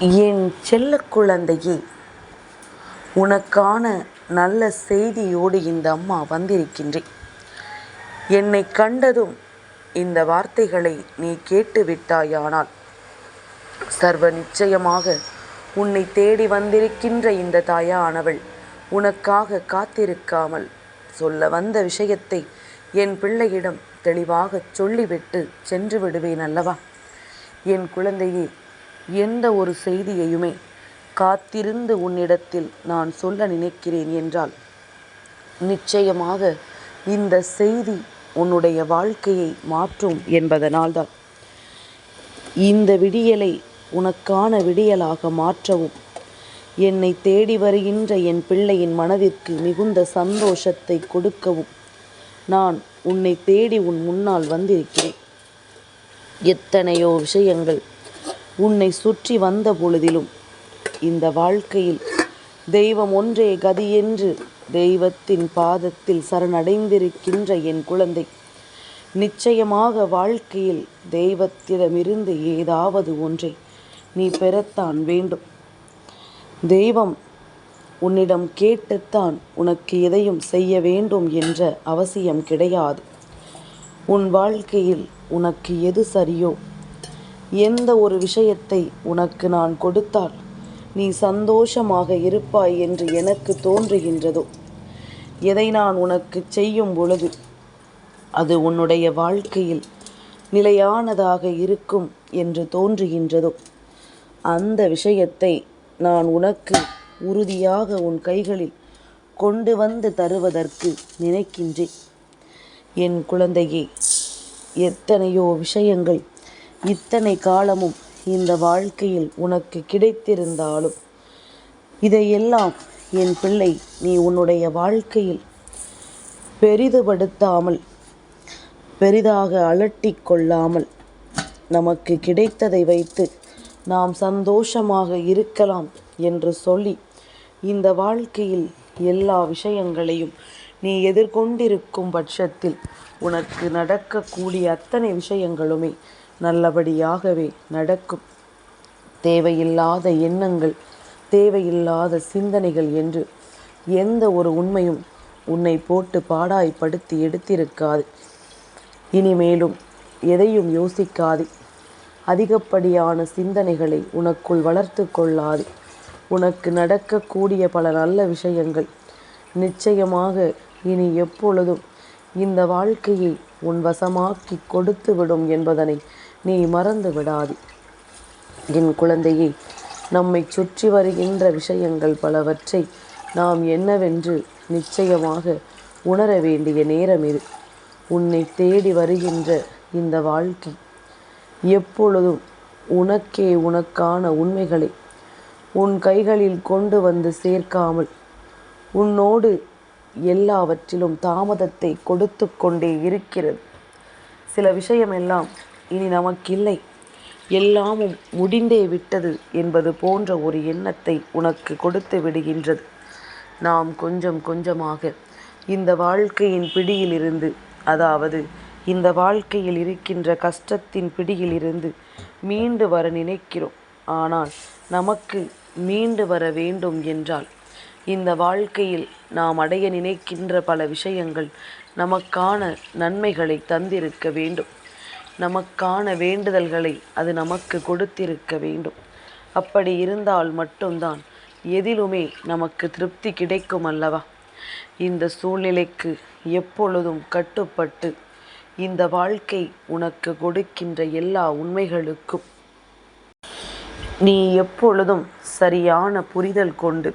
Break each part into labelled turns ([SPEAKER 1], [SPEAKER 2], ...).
[SPEAKER 1] என் செல்ல குழந்தையே உனக்கான நல்ல செய்தியோடு இந்த அம்மா வந்திருக்கின்றேன். என்னை கண்டதும் இந்த வார்த்தைகளை நீ கேட்டு விட்டாயானால் சர்வ நிச்சயமாக உன்னை தேடி வந்திருக்கின்ற இந்த தாயானவள் உனக்காக காத்திருக்காமல் சொல்ல வந்த விஷயத்தை என் பிள்ளையிடம் தெளிவாகச் சொல்லிவிட்டு சென்று விடுவேன் அல்லவா? என் குழந்தையே எந்த ஒரு செய்தியையுமே காத்திருந்து உன்னிடத்தில் நான் சொல்ல நினைக்கிறேன் என்றால் நிச்சயமாக இந்த செய்தி உன்னுடைய வாழ்க்கையை மாற்றும் என்பதனால்தான். இந்த விடியலை உனக்கான விடியலாக மாற்றவும். என்னை தேடி வருகின்ற என் பிள்ளையின் மனதிற்கு மிகுந்த சந்தோஷத்தை கொடுக்கவும். நான் உன்னை தேடி உன் முன்னால் வந்திருக்கிறேன். எத்தனையோ விஷயங்கள் உன்னை சுற்றி வந்த பொழுதிலும் இந்த வாழ்க்கையில் தெய்வம் ஒன்றே கதி என்று தெய்வத்தின் பாதத்தில் சரணடைந்திருக்கின்ற என் குழந்தை. நிச்சயமாக வாழ்க்கையில் தெய்வத்திடமிருந்து ஏதாவது ஒன்றை நீ பெறத்தான் வேண்டும். தெய்வம் உன்னிடம் கேட்டுத்தான் உனக்கு எதையும் செய்ய வேண்டும் என்ற அவசியம் கிடையாது. உன் வாழ்க்கையில் உனக்கு எது சரியோ எந்த ஒரு விஷயத்தை உனக்கு நான் கொடுத்தால் நீ சந்தோஷமாக இருப்பாய் என்று எனக்கு தோன்றுகின்றதோ? எதை நான் உனக்கு செய்யும் பொழுது அது உன்னுடைய வாழ்க்கையில் நிலையானதாக இருக்கும் என்று தோன்றுகின்றதோ? அந்த விஷயத்தை நான் உனக்கு உறுதியாக உன் கைகளில் கொண்டு வந்து தருவதற்கு நினைக்கின்றேன். என் குழந்தையே எத்தனையோ விஷயங்கள் இத்தனை காலமும் இந்த வாழ்க்கையில் உனக்கு கிடைத்திருந்தாலும் இதையெல்லாம் என் பிள்ளை நீ உன்னுடைய வாழ்க்கையில் பெரிதுபடுத்தாமல் பெரிதாக அலட்டிக் கொள்ளாமல் நமக்கு கிடைத்ததை வைத்து நாம் சந்தோஷமாக இருக்கலாம் என்று சொல்லி இந்த வாழ்க்கையில் எல்லா விஷயங்களையும் நீ எதிர்கொண்டிருக்கும் பட்சத்தில் உனக்கு நடக்கக்கூடிய அத்தனை விஷயங்களுமே நல்லபடியாகவே நடக்கும். தேவையில்லாத எண்ணங்கள் தேவையில்லாத சிந்தனைகள் என்று எந்த ஒரு உண்மையும் உன்னை போட்டு பாடாய்ப்படுத்தி எடுத்திருக்காது. இனிமேலும் எதையும் யோசிக்காது. அதிகப்படியான சிந்தனைகளை உனக்குள் வளர்த்து கொள்ளாது. உனக்கு நடக்கக்கூடிய பல நல்ல விஷயங்கள் நிச்சயமாக இனி எப்பொழுதும் இந்த வாழ்க்கையை உன் வசமாக்கி கொடுத்து விடும் என்பதனை நீ மறந்து விடாது. என் குழந்தையே நம்மை சுற்றி வருகின்ற விஷயங்கள் பலவற்றை நாம் என்னவென்று நிச்சயமாக உணர வேண்டிய நேரம் இது. உன்னை தேடி வருகின்ற இந்த வாழ்க்கை எப்பொழுதும் உனக்கே உனக்கான உண்மைகளை. உன் கைகளில் கொண்டு வந்து சேர்க்காமல் உன்னோடு எல்லாவற்றிலும் தாமதத்தை கொடுத்து கொண்டே இருக்கிறது. சில விஷயமெல்லாம் இனி நமக்கில்லை. எல்லாமும் முடிந்தே விட்டது என்பது போன்ற ஒரு எண்ணத்தை உனக்கு கொடுத்து விடுகின்றது. நாம் கொஞ்சம் கொஞ்சமாக இந்த வாழ்க்கையின் பிடியிலிருந்து அதாவது இந்த வாழ்க்கையில் இருக்கின்ற கஷ்டத்தின் பிடியிலிருந்து மீண்டு வர நினைக்கிறோம். ஆனால் நமக்கு மீண்டு வர வேண்டும் என்றால் இந்த வாழ்க்கையில் நாம் அடைய நினைக்கின்ற பல விஷயங்கள் நமக்கான நன்மைகளை தந்திருக்க வேண்டும். நமக்கான வேண்டுதல்களை அது நமக்கு கொடுத்திருக்க வேண்டும். அப்படி இருந்தால் மட்டும்தான் எதிலுமே நமக்கு திருப்தி கிடைக்கும் அல்லவா? இந்த சூழ்நிலைக்கு எப்பொழுதும் கட்டுப்பட்டு இந்த வாழ்க்கை உனக்கு கொடுக்கின்ற எல்லா உண்மைகளுக்கும் நீ எப்பொழுதும் சரியான புரிதல் கொண்டு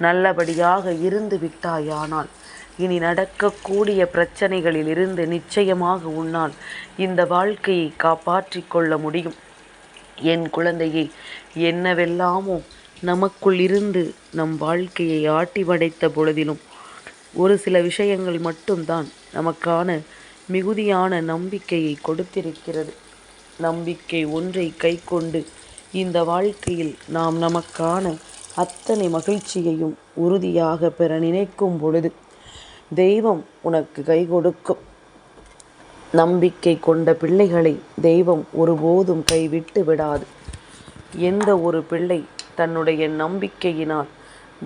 [SPEAKER 1] நல்லபடியாக இருந்து விட்டாயானால் இனி நடக்கக்கூடிய பிரச்சனைகளில் இருந்து நிச்சயமாக உன்னால் இந்த வாழ்க்கையை காப்பாற்றிக் கொள்ள முடியும். என் குழந்தையை என்னவெல்லாமோ நமக்குள் இருந்து நம் வாழ்க்கையை ஆட்டி படைத்த பொழுதிலும் ஒரு சில விஷயங்கள் மட்டும்தான் நமக்கான மிகுதியான நம்பிக்கையை கொடுத்திருக்கிறது. நம்பிக்கை ஒன்றை கை கொண்டு இந்த வாழ்க்கையில் நாம் நமக்கான அத்தனை மகிழ்ச்சியையும் உறுதியாக பெற நினைக்கும் பொழுது தெய்வம் உனக்கு கை கொடுக்கும். நம்பிக்கை கொண்ட பிள்ளைகளை தெய்வம் ஒருபோதும் கைவிட்டு விடாது. எந்த ஒரு பிள்ளை தன்னுடைய நம்பிக்கையினால்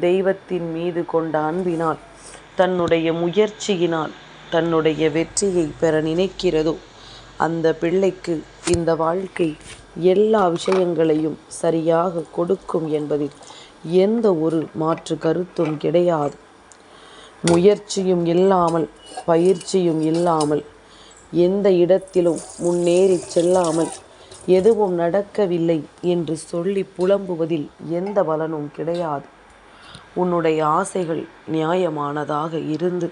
[SPEAKER 1] தெய்வத்தின் மீது கொண்ட அன்பினால் தன்னுடைய முயற்சியினால் தன்னுடைய வெற்றியை பெற நினைக்கிறதோ அந்த பிள்ளைக்கு இந்த வாழ்க்கை எல்லா விஷயங்களையும் சரியாக கொடுக்கும் என்பதில் எந்த ஒரு மாற்று கருத்தும் கிடையாது. முயற்சியும் இல்லாமல் பயிற்சியும் இல்லாமல் எந்த இடத்திலும் முன்னேறி செல்லாமல் எதுவும் நடக்கவில்லை என்று சொல்லி புலம்புவதில் எந்த பலனும் கிடையாது. உன்னுடைய ஆசைகள் நியாயமானதாக இருந்து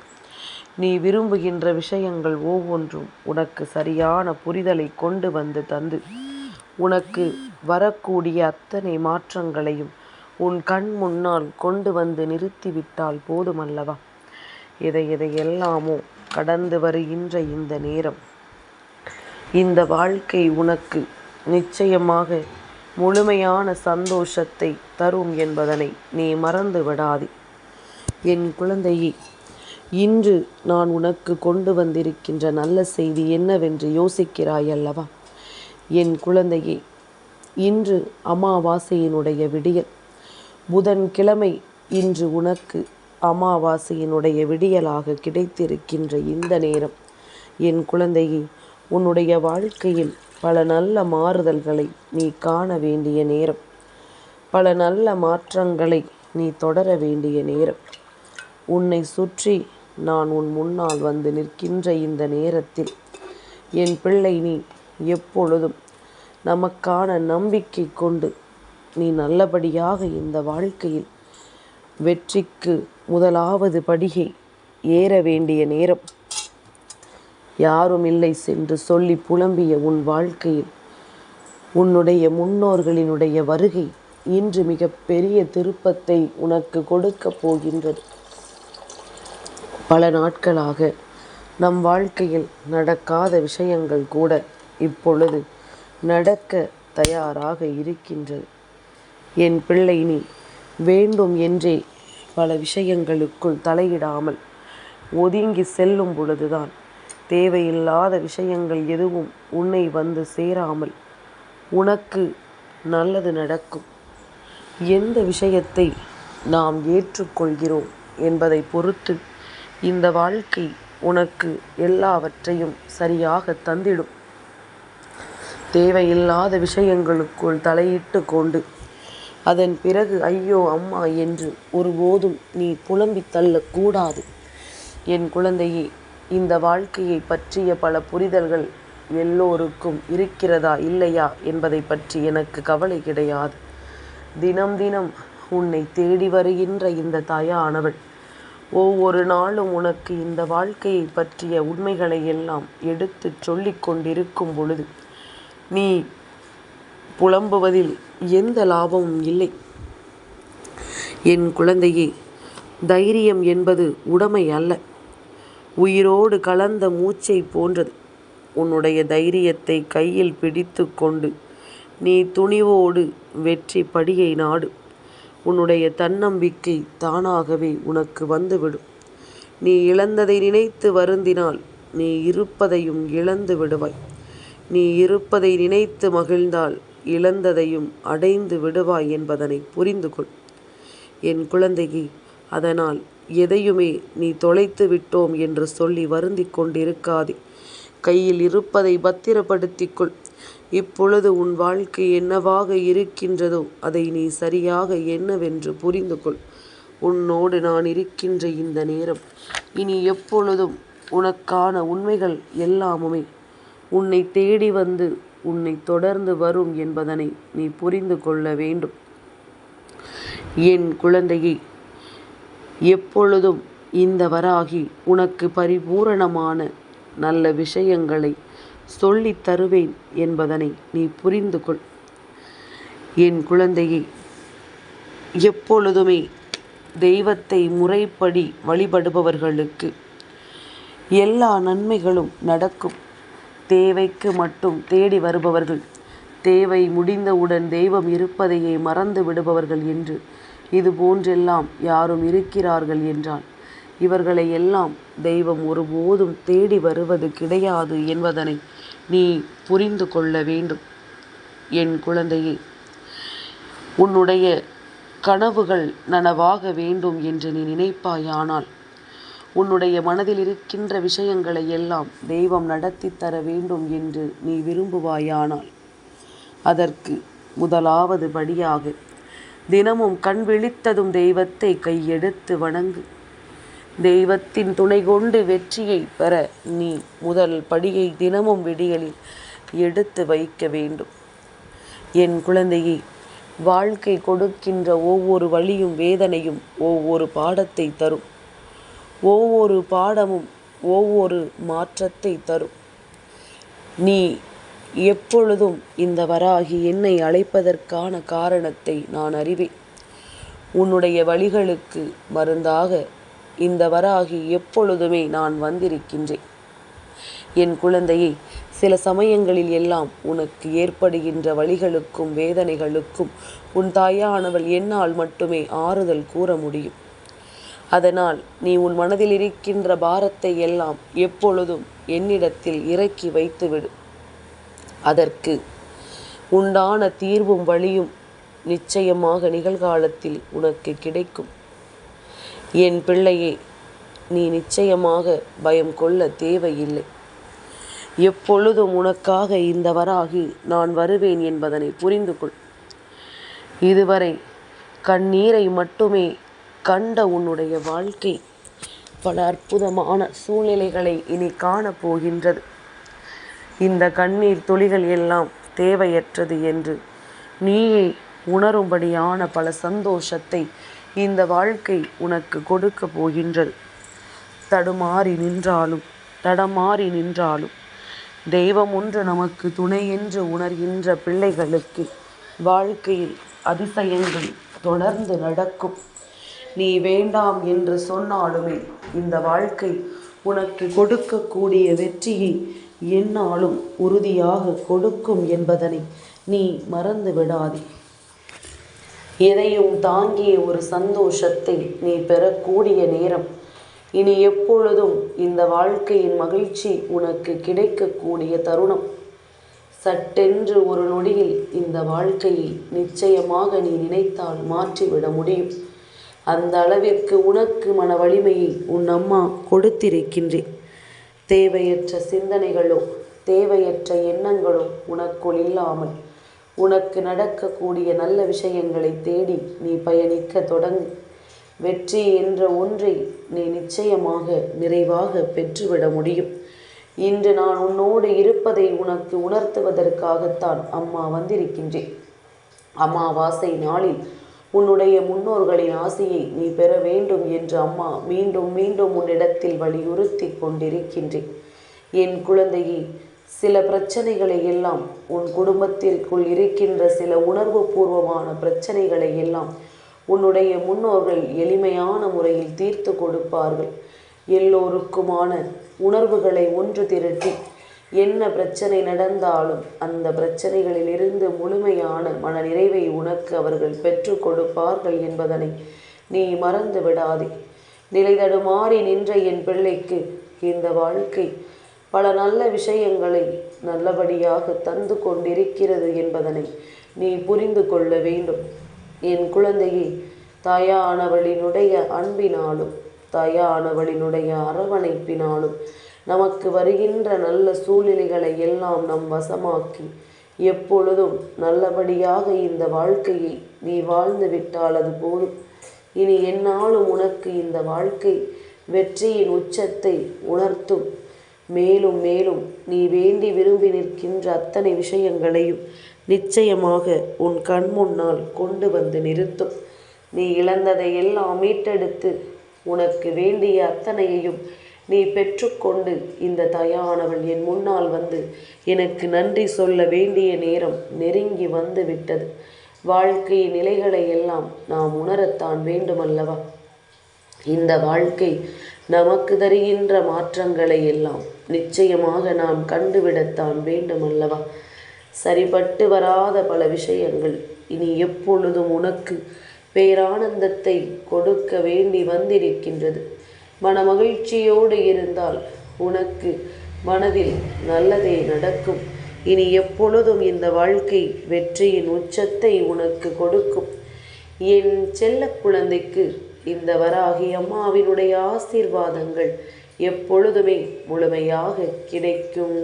[SPEAKER 1] நீ விரும்புகின்ற விஷயங்கள் ஒவ்வொன்றும் உனக்கு சரியான புரிதலை கொண்டு வந்து தந்து உனக்கு வரக்கூடிய அத்தனை மாற்றங்களையும் உன் கண் முன்னால் கொண்டு வந்து நிறுத்திவிட்டால் போதுமல்லவா? இதை இதை எல்லாமோ கடந்து வருகின்ற இந்த நேரம். இந்த வாழ்க்கை உனக்கு நிச்சயமாக முழுமையான சந்தோஷத்தை தரும் என்பதனை நீ மறந்து விடாதே. என் குழந்தையே இன்று நான் உனக்கு கொண்டு வந்திருக்கின்ற நல்ல செய்தி என்னவென்று யோசிக்கிறாய் அல்லவா? என் குழந்தையே இன்று அமாவாசையினுடைய விடியல். புதன்கிழமை இன்று உனக்கு அமாவாசையினுடைய விடியலாக கிடைத்திருக்கின்ற இந்த நேரம். என் குழந்தையை உன்னுடைய வாழ்க்கையில் பல நல்ல மாறுதல்களை நீ காண வேண்டிய நேரம். பல நல்ல மாற்றங்களை நீ தொடர வேண்டிய நேரம். உன்னை சுற்றி நான் உன் முன்னால் வந்து நிற்கின்ற இந்த நேரத்தில் என் பிள்ளை நீ எப்பொழுதும் நமக்கான நம்பிக்கை கொண்டு நீ நல்லபடியாக இந்த வாழ்க்கையில் வெற்றிக்கு முதலாவது படிகை ஏற வேண்டிய நேரம். யாரும் இல்லை சென்று சொல்லி புலம்பிய உன் வாழ்க்கையில். உன்னுடைய முன்னோர்களினுடைய வருகை இன்று மிக பெரிய திருப்பத்தை உனக்கு கொடுக்க போகின்றது. பல நாட்களாக நம் வாழ்க்கையில் நடக்காத விஷயங்கள் கூட இப்பொழுது நடக்க தயாராக இருக்கின்றது. என் பிள்ளை நீ வேண்டும் என்றே பல விஷயங்களுக்குள் தலையிடாமல் ஒதுங்கி செல்லும் பொழுதுதான் தேவையில்லாத விஷயங்கள் எதுவும் உன்னை வந்து சேராமல் உனக்கு நல்லது நடக்கும். எந்த விஷயத்தை நாம் ஏற்றுக்கொள்கிறோம் என்பதை பொறுத்து இந்த வாழ்க்கை உனக்கு எல்லாவற்றையும் சரியாக தந்திடும். தேவையில்லாத விஷயங்களுக்குள் தலையிட்டு கொண்டு அதன் பிறகு ஐயோ அம்மா என்று ஒருபோதும் நீ புலம்பி தள்ளக்கூடாது என் குழந்தையே இந்த வாழ்க்கையை பற்றிய பல புரிதல்கள் எல்லோருக்கும் இருக்கிறதா இல்லையா என்பதை பற்றி எனக்கு கவலை கிடையாது. தினம் தினம் உன்னை தேடி வருகின்ற இந்த தாயானவள் ஒவ்வொரு நாளும் உனக்கு இந்த வாழ்க்கையை பற்றிய உண்மைகளை எல்லாம் எடுத்து சொல்லிக் கொண்டிருக்கும் பொழுது நீ புலம்புவதில் எந்த லாபமும் இல்லை. என் குழந்தையே தைரியம் என்பது உடைமை அல்ல. உயிரோடு கலந்த மூச்சை போன்றது. உன்னுடைய தைரியத்தை கையில் பிடித்து கொண்டு நீ துணிவோடு வெற்றி படியை நாடு. உன்னுடைய தன்னம்பிக்கை தானாகவே உனக்கு வந்துவிடும். நீ இழந்ததை நினைத்து வருந்தினால் நீ இருப்பதையும் இழந்து விடுவாய். நீ இருப்பதை நினைத்து மகிழ்ந்தால் இழந்ததையும் அடைந்து விடுவாய் என்பதனை புரிந்து கொள் என் குழந்தையே அதனால் எதையுமே நீ தொலைத்து விட்டோம் என்று சொல்லி வருந்தி கொண்டிருக்காதே. கையில் இருப்பதை பத்திரப்படுத்திக்கொள். இப்பொழுது உன் வாழ்க்கை என்னவாக இருக்கின்றதோ அதை நீ சரியாக என்னவென்று புரிந்து கொள் உன்னோடு நான் இருக்கின்ற இந்த நேரம் இனி எப்பொழுதும் உனக்கான உண்மைகள் எல்லாமுமே உன்னை தேடி வந்து உன்னை தொடர்ந்து வரும் என்பதனை நீ புரிந்து கொள்ள வேண்டும். என் குழந்தையை எப்பொழுதும் இந்த வராகி உனக்கு பரிபூரணமான நல்ல விஷயங்களை சொல்லித் தருவேன் என்பதனை நீ புரிந்து கொள். என் குழந்தையை எப்பொழுதுமே தெய்வத்தை முறைப்படி வழிபடுபவர்களுக்கு எல்லா நன்மைகளும் நடக்கும். தேவைக்கு மட்டும் தேடி வருபவர்கள். தேவை முடிந்தவுடன் தெய்வம் இருப்பதையே மறந்து விடுபவர்கள் என்று. இது போன்றெல்லாம் யாரும் இருக்கிறார்கள் என்றால் இவர்களை எல்லாம் தெய்வம் ஒருபோதும் தேடி வருவது கிடையாது என்பதனை நீ புரிந்து கொள்ள வேண்டும். என் குழந்தையே உன்னுடைய கனவுகள் நனவாக வேண்டும் என்று நீ நினைப்பாயானால் உன்னுடைய மனதில் இருக்கின்ற விஷயங்களை எல்லாம் தெய்வம் நடத்தி தர வேண்டும் என்று நீ விரும்புவாயானால் அதற்கு முதலாவது படியாக தினமும் கண் விழித்ததும் தெய்வத்தை கையெடுத்து வணங்கு. தெய்வத்தின் துணை கொண்டு வெற்றியை பெற நீ முதல் படியை தினமும் விடியலில் எடுத்து வைக்க வேண்டும். என் குழந்தையை வாழ்க்கை கொடுக்கின்ற ஒவ்வொரு வழியும் வேதனையும் ஒவ்வொரு பாடத்தை தரும். ஒவ்வொரு பாடமும் ஒவ்வொரு மாற்றத்தை தரும். நீ எப்பொழுதும் இந்த வராகி என்னை அழைப்பதற்கான காரணத்தை நான் அறிவேன். உன்னுடைய வழிகளுக்கு மருந்தாக இந்த வராகி எப்பொழுதுமே நான் வந்திருக்கின்றேன். என் குழந்தையை சில சமயங்களில் எல்லாம் உனக்கு ஏற்படுகின்ற வழிகளுக்கும் வேதனைகளுக்கும் உன் தாயானவள் என்னால் மட்டுமே ஆறுதல் கூற முடியும். அதனால் நீ உன் மனதில் இருக்கின்ற பாரத்தை எல்லாம் எப்பொழுதும் என்னிடத்தில் இறக்கி வைத்துவிடு. அதற்கு உண்டான தீர்வும் வழியும் நிச்சயமாக நிகழ்காலத்தில் உனக்கு கிடைக்கும். என் பிள்ளையே நீ நிச்சயமாக பயம் கொள்ள தேவையில்லை. எப்பொழுதும் உனக்காக இந்த வராகி நான் வருவேன் என்பதனை புரிந்து கொள் இதுவரை கண்ணீரை மட்டுமே கண்ட உன்னுடைய வாழ்க்கை பல அற்புதமான சூழ்நிலைகளை இனி காணப்போகின்றது. இந்த கண்ணீர் துளிகள் எல்லாம் தேவையற்றது என்று நீயே உணரும்படியான பல சந்தோஷத்தை இந்த வாழ்க்கை உனக்கு கொடுக்க போகின்றது. தடுமாறி நின்றாலும் தடமாறி நின்றாலும் தெய்வம் ஒன்று நமக்கு துணை என்று உணர்கின்ற பிள்ளைகளுக்கு வாழ்க்கையில் அதிசயங்கள் தொடர்ந்து நடக்கும். நீ வேண்டாம் என்று சொன்னாலுமே இந்த வாழ்க்கை உனக்கு கொடுக்கக்கூடிய வெற்றியை என்னாலும் உறுதியாக கொடுக்கும் என்பதனை நீ மறந்து விடாதே எதையும் தாங்கிய ஒரு சந்தோஷத்தை நீ பெறக்கூடிய நேரம். இனி எப்பொழுதும் இந்த வாழ்க்கையின் மகிழ்ச்சி உனக்கு கிடைக்கக்கூடிய தருணம். சட்டென்று ஒரு நொடியில் இந்த வாழ்க்கையை நிச்சயமாக நீ நினைத்தால் மாற்றிவிட முடியும். அந்த அளவிற்கு உனக்கு மன வலிமையை உன் அம்மா கொடுத்திருக்கின்றேன் தேவையற்ற சிந்தனைகளோ தேவையற்ற எண்ணங்களோ உனக்குள் இல்லாமல் உனக்கு நடக்கக்கூடிய நல்ல விஷயங்களை தேடி நீ பயணிக்க தொடங்கு. வெற்றி என்ற ஒன்றை நீ நிச்சயமாக நிறைவாக பெற்றுவிட முடியும். இன்று நான் உன்னோடு இருப்பதை உனக்கு உணர்த்துவதற்காகத்தான் அம்மா வந்திருக்கின்றேன் அமாவாசை நாளில் உன்னுடைய முன்னோர்களின் ஆசையை நீ பெற வேண்டும் என்று அம்மா மீண்டும் மீண்டும் உன்னிடத்தில் வலியுறுத்தி கொண்டிருக்கின்றேன். என் குழந்தையை சில பிரச்சனைகளை எல்லாம் உன் குடும்பத்திற்குள் இருக்கின்ற சில உணர்வு பூர்வமான பிரச்சனைகளை எல்லாம் உன்னுடைய முன்னோர்கள் எளிமையான முறையில் தீர்த்து கொடுப்பார்கள். எல்லோருக்குமான உணர்வுகளை ஒன்று திரட்டி என்ன பிரச்சனை நடந்தாலும் அந்த பிரச்சனைகளிலிருந்து முழுமையான மன நிறைவை உனக்கு அவர்கள் பெற்று கொடுப்பார்கள் என்பதனை நீ மறந்து விடாதே. நிலை தடுமாறி நின்ற என் பிள்ளைக்கு இந்த வாழ்க்கை பல நல்ல விஷயங்களை நல்லபடியாக தந்து கொண்டிருக்கிறது என்பதனை நீ புரிந்து கொள்ள வேண்டும். என் குழந்தையை தாயானவளினுடைய அன்பினாலும் தாயானவளினுடைய அரவணைப்பினாலும் நமக்கு வருகின்ற நல்ல சூழ்நிலைகளை எல்லாம் நம் வசமாக்கி எப்பொழுதும் நல்லபடியாக இந்த வாழ்க்கையை நீ வாழ்ந்து விட்டால் அது போதும். இனி என்னாலும் உனக்கு இந்த வாழ்க்கை வெற்றியின் உச்சத்தை உணர்த்தும். மேலும் மேலும் நீ வேண்டி விரும்பி நிற்கின்ற அத்தனை விஷயங்களையும் நிச்சயமாக உன் கண் முன்னால் கொண்டு வந்து நிறுத்தும். நீ இழந்ததை எல்லாம் மீட்டெடுத்து உனக்கு வேண்டிய அத்தனையையும் நீ பெற்றுக்கொண்டு இந்த தயானவள் என் முன்னால் வந்து எனக்கு நன்றி சொல்ல வேண்டிய நேரம் நெருங்கி வந்து விட்டது வாழ்க்கை நிலைகளை எல்லாம் நாம் உணரத்தான் வேண்டுமல்லவா? இந்த வாழ்க்கை நமக்கு தருகின்ற மாற்றங்களை எல்லாம் நிச்சயமாக நாம் கண்டுவிடத்தான் வேண்டுமல்லவா? சரிபட்டு வராத பல விஷயங்கள் இனி எப்பொழுதும் உனக்கு பேரானந்தத்தை கொடுக்க வேண்டி வந்திருக்கின்றது. மன மகிழ்ச்சியோடு இருந்தால் உனக்கு மனதில் நல்லதே நடக்கும். இனி எப்பொழுதும் இந்த வாழ்க்கை வெற்றியின் உச்சத்தை உனக்கு கொடுக்கும். என் செல்ல குழந்தைக்கு இந்த வராகி அம்மாவினுடைய ஆசீர்வாதங்கள் எப்பொழுதுமே முழுமையாக கிடைக்கும்.